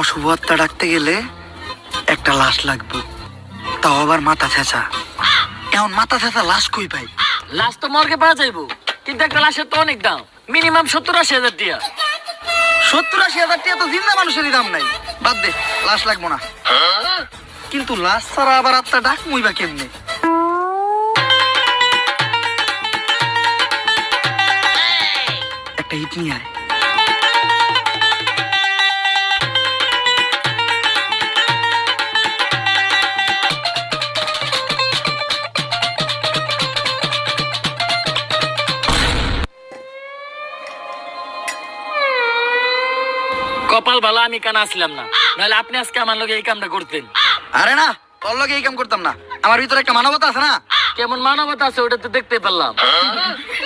অশুভ হত্যা ডাকতে গেলে একটা লাশ লাগবে তাও আবার মাথা ছেঁচা এমন মাথা ছেঁচা লাশ কই পাই লাশ তো মর্গে পাওয়া যাইবো কিন্তু একটা লাশের তো অনেক দাম মিনিমাম সত্তর আশি হাজার দিয়া সত্তর আশি হাজার টিয়া তো জিন্দা মানুষেরই দাম নাই বাদ দে লাশ লাগবো না হ্যাঁ? কিন্তু লাশ ছাড়া আবার আত্মা ডাক মুইবা কেমনে এইটিন আ কপাল ভালা আমি কানা আসলাম না নহলে আপনি আজকে আমার লগে এই কামটা করতেন আরে না বল লগে এই কাম করতাম না আমার ভিতরে একটা মানবতা আছে না কেমন মানবতা আছে ওটাতে দেখতে পেলাম